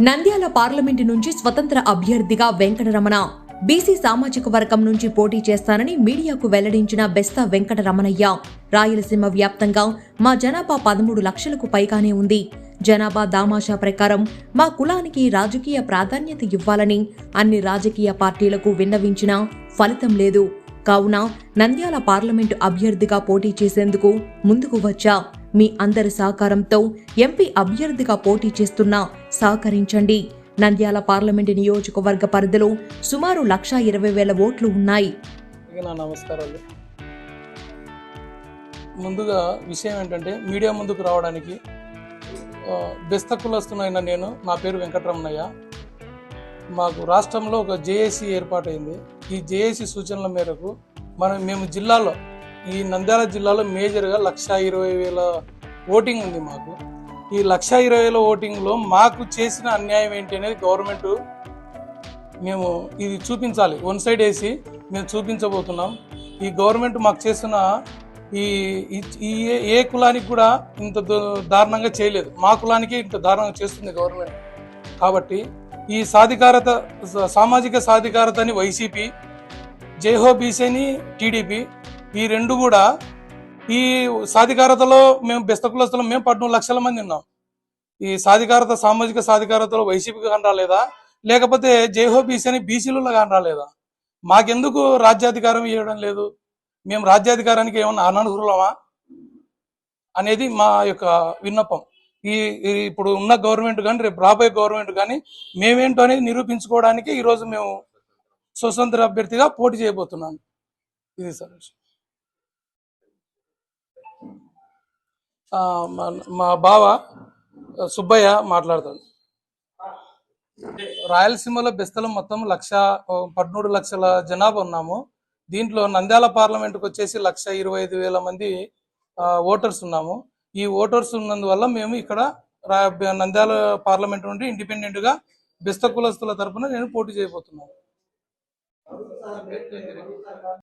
Nandyal parliament నుంచి స్వతంత్ర అభ్యర్థిగా వెంకటరమణ. బీసీ సామాజిక వర్గం నుంచి పోటీ చేస్తానని మీడియాకు వెల్లడించిన బెస్తా వెంకటరమణయ్య. రాయలసీమ వ్యాప్తంగా మా జనాభా పదమూడు లక్షలకు పైగానే ఉంది. జనాభా దామాషా ప్రకారం మా కులానికి రాజకీయ ప్రాధాన్యత ఇవ్వాలని అన్ని రాజకీయ పార్టీలకు విన్నవించినా ఫలితం లేదు. కావున నంద్యాల పార్లమెంటు అభ్యర్థిగా పోటీ చేసేందుకు ముందుకు వచ్చా. మీ అందరి సహకారంతో ఎంపీ అభ్యర్థిగా పోటీ చేస్తున్నా సహకరించండి. నంద్యాల పార్లమెంటు నియోజకవర్గ పరిధిలో సుమారు లక్షా ఇరవై వేల ఓట్లు ఉన్నాయి. నా నమస్కారాలు. ముందుగా విషయం ఏంటంటే మీడియా ముందుకు రావడానికి ఆ, బెస్త కులస్తునైన నేను నా పేరు వెంకటరమణయ్య. మాకు రాష్ట్రంలో ఒక జేఏసీ ఏర్పాటైంది. ఈ జేఏసీ సూచనల మేరకు మనం మేము జిల్లాలో ఈ నంద్యాల జిల్లాలో మేజర్గా లక్ష ఇరవై వేల ఓటింగ్ ఉంది మాకు. ఈ లక్ష ఇరవై వేల ఓటింగ్లో మాకు చేసిన అన్యాయం ఏంటి అనేది గవర్నమెంట్ మేము ఇది చూపించాలి. వన్ సైడ్ వేసి మేము చూపించబోతున్నాం. ఈ గవర్నమెంట్ మాకు చేస్తున్న ఈ ఈ- ఏ- ఏ కులానికి కూడా ఇంత దారుణంగా చేయలేదు. మా కులానికి ఇంత దారుణంగా చేస్తుంది గవర్నమెంట్. కాబట్టి ఈ సాధికారత సామాజిక సాధికారతని వైసీపీ జైహో బీసీని టీడీపీ ఈ రెండు కూడా ఈ సాధికారతలో మేము బెస్త కులస్తులు మేము పద్నాలుగు లక్షల మంది ఉన్నాం. ఈ సాధికారత సామాజిక సాధికారతలో వైసీపీకి కానీ రాలేదా? లేకపోతే జైహో బీసీ అని బీసీలలో కానీ రాలేదా? మాకెందుకు రాజ్యాధికారం ఇవ్వడం లేదు? మేము రాజ్యాధికారానికి ఏమన్నా అనర్హులమా అనేది మా యొక్క విన్నపం. ఈ ఈ ఇప్పుడు ఉన్న గవర్నమెంట్ కానీ రేపు రాబోయే గవర్నమెంట్ కానీ మేమేంటో అనేది నిరూపించుకోవడానికి ఈరోజు మేము స్వతంత్ర అభ్యర్థిగా పోటీ చేయబోతున్నాను ఇది సార్ విషయం. ఆ, మా- బావ సుబ్బయ్య మాట్లాడతాడు. రాయలసీమలో బెస్తలం మొత్తం లక్ష పదమూడు లక్షల జనాభా ఉన్నాము. దీంట్లో నంద్యాల పార్లమెంట్కి వచ్చేసి లక్ష ఇరవై ఐదు వేల మంది ఓటర్స్ ఉన్నాము. ఈ ఓటర్స్ ఉన్నందువల్ల మేము ఇక్కడ నంద్యాల పార్లమెంట్ నుండి ఇండిపెండెంట్గా బెస్త కులస్తుల తరపున నేను పోటీ చేయబోతున్నాను.